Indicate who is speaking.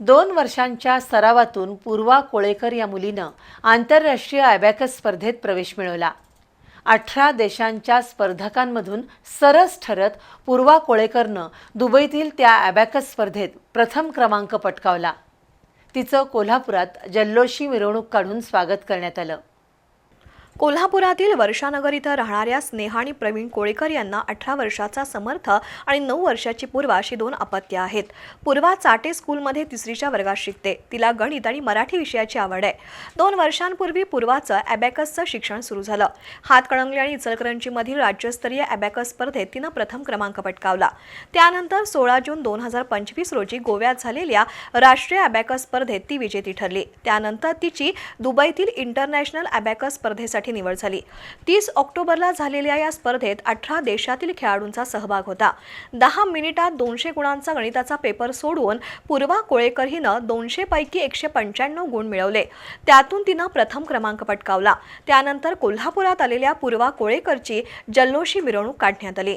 Speaker 1: दोन वर्षांच्या सरावातून पूर्वा कोळेकर या मुलीनं आंतरराष्ट्रीय ॲबॅकस स्पर्धेत प्रवेश मिळवला. अठरा देशांच्या स्पर्धकांमधून सरस ठरत पूर्वा कोळेकरनं दुबईतील त्या ॲबॅकस स्पर्धेत प्रथम क्रमांक पटकावला. तिचं कोल्हापुरात जल्लोषी मिरवणूक काढून स्वागत करण्यात आलं.
Speaker 2: कोल्हापुरातील वर्षानगर इथं राहणाऱ्या स्नेहा आणि प्रवीण कोळेकर यांना अठरा वर्षाचा समर्थ आणि नऊ वर्षाची पूर्वा अशी दोन अपत्य आहेत. पूर्वा चाटे स्कूलमध्ये तिसरीच्या वर्गात शिकते. तिला गणित आणि मराठी विषयाची आवड आहे. दोन वर्षांपूर्वी पूर्वाचं ॲबॅकसचं शिक्षण सुरू झालं. हातकणंगले आणि इचलकरंजीमधील राज्यस्तरीय ॲबॅकस स्पर्धेत तिनं प्रथम क्रमांक पटकावला. त्यानंतर सोळा जून दोन हजार पंचवीस रोजी गोव्यात झालेल्या राष्ट्रीय ॲबॅकस स्पर्धेत ती विजेती ठरली. त्यानंतर तिची दुबईतील इंटरनॅशनल ॲबॅकस स्पर्धेसाठी निवड झाली. तीस ऑक्टोबरला झालेल्या या स्पर्धेत अठरा देशातील खेळाडूंचा सहभाग होता. दहा मिनिटात दोनशे गुणांचा गणिताचा पेपर सोडवून पूर्वा कोळेकर हिनं दोनशे पैकी एकशे पंच्याण्णव गुण मिळवले. त्यातून तिनं प्रथम क्रमांक पटकावला. त्यानंतर कोल्हापुरात आलेल्या पूर्वा कोळेकरची जल्लोषी मिरवणूक काढण्यात आली.